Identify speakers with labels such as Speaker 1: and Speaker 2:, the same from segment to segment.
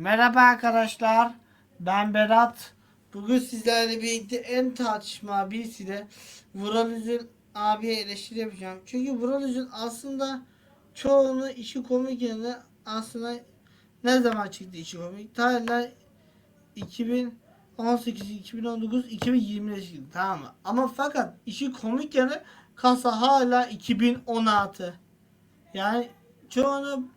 Speaker 1: Merhaba arkadaşlar. Ben Berat. Bugün sizlerle birlikte en tartışma birisiyle Vural Üzül abiye eleştiri yapacağım. Çünkü Vural Üzül aslında çoğunu işi komik yerine aslında ne zaman çıktı işi komik? Tarihler 2018, 2019, 2020'de çıktı tamam mı? Ama fakat işi komik yerine kasa hala 2016. Yani çoğunu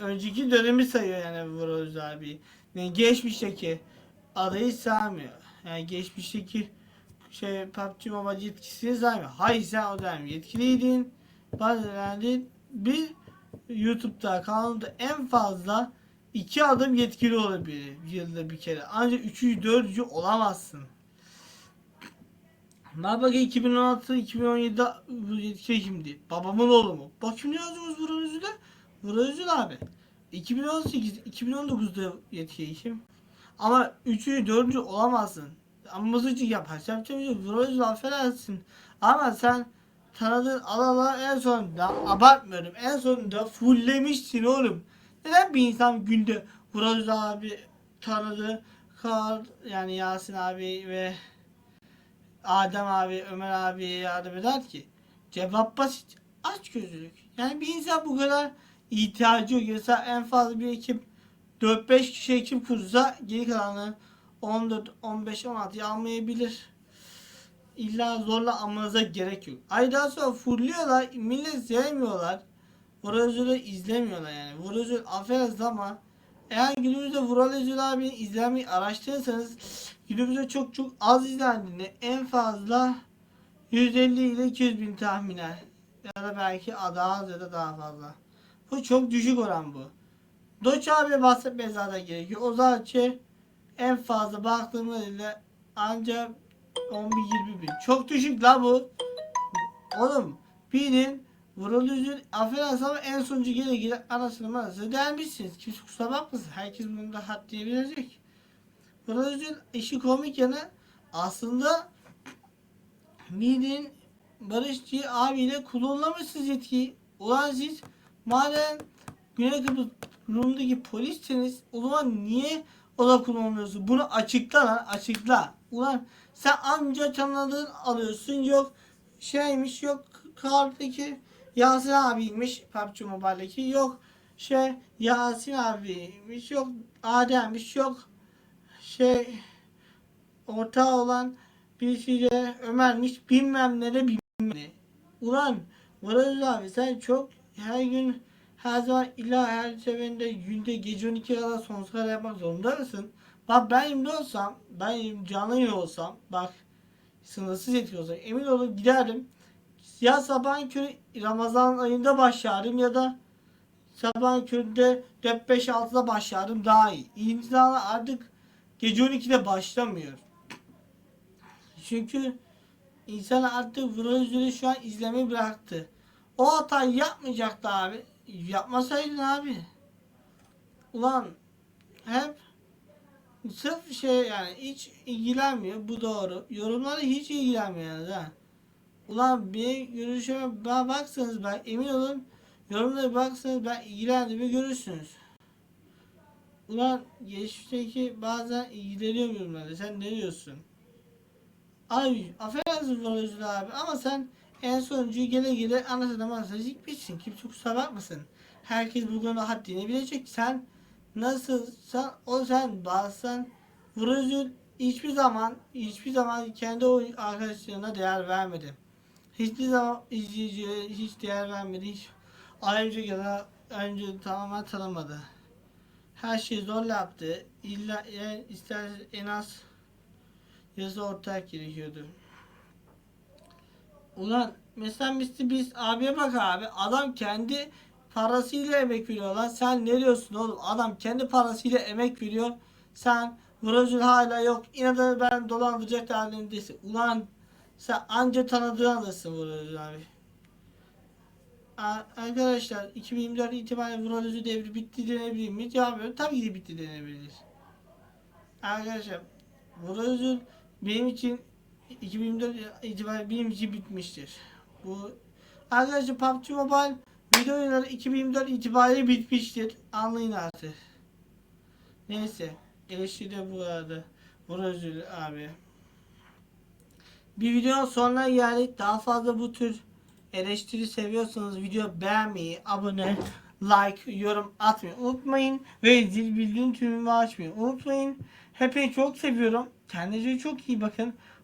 Speaker 1: önceki dönemi sayıyor yani Üzül abi. Yani geçmişteki adayı saymıyor. Yani geçmişteki şey PUBG Mobile yetkisini saymıyor. Hayır sen o dönem yetkiliydin. Bazen bir YouTube'da kanalda en fazla iki adım yetkili olabilir yılda bir kere. Ancak üçüncü, dördüncü olamazsın. Ben bak 2016 2017'de bu yetkili kimdi? Babamın oğlu mu? Bak şimdi yazıyoruz Vural Üzül'e. Vural Üzül abi. 2018 2019'da yetkili kim? Ama 3'ü 4'ü olamazsın. Ama mızıcı yaparsan yok. Vural Üzül affedersin. Ama sen tanıdığın alala en sonunda abartmıyorum. En sonunda fulllemişsin oğlum. Neden bir insan günde Vural Üzül abi tanıdığı Kar yani Yasin abi ve Adem abi, Ömer abiye yardım eder ki? Cevap basit. Aç gözlülük. Yani bir insan bu kadar ihtiyacı yok. Mesela en fazla bir ekip 4-5 kişi ekip kursa geri kalanı 14, 15, 16 almayabilir. İlla zorla almanıza gerek yok. Ay sonra fulluyorlar. Millet sevmiyorlar. Vural Özül'ü izlemiyorlar yani. Vural Özül affedersiniz ama eğer günümüzde Vural Özül abi izlemeyi araştırırsanız günümüzde çok çok az izlendiğini en fazla 150 ile 200 bin tahminen ya da belki daha az ya da daha fazla. Bu çok düşük oran bu. Doç abi bahsetmeye zaten gerekiyor. O zaten en fazla baktığımızda ancak 11-20 bin. Çok düşük la bu. Oğlum bilin Vural Üzül ama en sonuncu gele gele anasını manasını beğenmişsiniz. Kimse kusura bakmasın. Herkes bunu da had diyebilecek. Vural işi komik yanı aslında bilin Barışçı abiyle kullanmamışsınız yetkiyi. Ulan siz madem Güney Kıbrıs Rum'daki polisseniz o zaman niye oda kullanmıyorsun? Bunu açıkla lan açıkla. Ulan sen amca tanıdığın alıyorsun yok şeymiş yok kardaki Yasin abiymiş PUBG Mobile'deki yok şey Yasin abiymiş yok Adem'miş yok şey ortağı olan birisiyle Ömer'miş bilmem ne de bilmem ne. Ulan Murat abi sen çok her gün her zaman illa her seferinde günde gece 12 kadar sonsuza kadar yapmak zorunda mısın? Bak ben elimde olsam, ben canlı yayın olsam, bak sınırsız yetki olsa emin olun giderdim. Ya sabahın körü Ramazan ayında başlardım ya da sabahın köründe 4-5-6'da başlardım daha iyi. İmzalar artık gece 12'de başlamıyor. Çünkü insan artık Üzül'ü şu an izlemeyi bıraktı. O hatayı yapmayacaktı abi. Yapmasaydın abi. Ulan hep sırf şey yani hiç ilgilenmiyor. Bu doğru. Yorumlara hiç ilgilenmiyor yani ha. Ulan bir görüşüme baksanız ben emin olun yorumlara baksanız ben ilgilendiğimi görürsünüz. Ulan geçmişteki bazen ilgileniyorum yorumlarda. Sen ne diyorsun? Abi affedersin Vural Üzül abi ama sen en sonuncuyu gele gele anasını manasını bitsin. Kimse kusura bakmasın. Herkes bu konuda haddini bilecek. Sen nasılsan o sen Vural Üzül hiçbir zaman hiçbir zaman kendi oyun arkadaşlarına değer vermedi. Hiçbir zaman izleyiciye hiç değer vermedi. Hiç ayrıca ya da önce tamamen tanımadı. Her şeyi zorla yaptı. İlla yani ister en az yazı ortak gerekiyordu. Ulan mesela Mr. Beast abiye bak abi. Adam kendi parasıyla emek veriyor lan. Sen ne diyorsun oğlum? Adam kendi parasıyla emek veriyor. Sen Vrajul hala yok. De ben dolandıracak halindesin. Ulan sen anca tanıdığın alırsın Vrajul abi. Arkadaşlar 2024 itibariyle Vrajul devri bitti denebilir mi? Cevap. Tabii ki de bitti denebilir. Arkadaşlar Vrajul benim için 2024 itibariyle bitmiştir. Bu arkadaşlar PUBG Mobile video oyunları 2024 itibariyle bitmiştir. Anlayın artık. Neyse. Eleştiri de bu arada. Vurazül abi. Bir videonun sonuna geldik. Daha fazla bu tür eleştiri seviyorsanız video beğenmeyi, abone, like, yorum atmayı unutmayın. Ve zil bildirim tümünü açmayı unutmayın. Hepinizi çok seviyorum. Kendinize çok iyi bakın.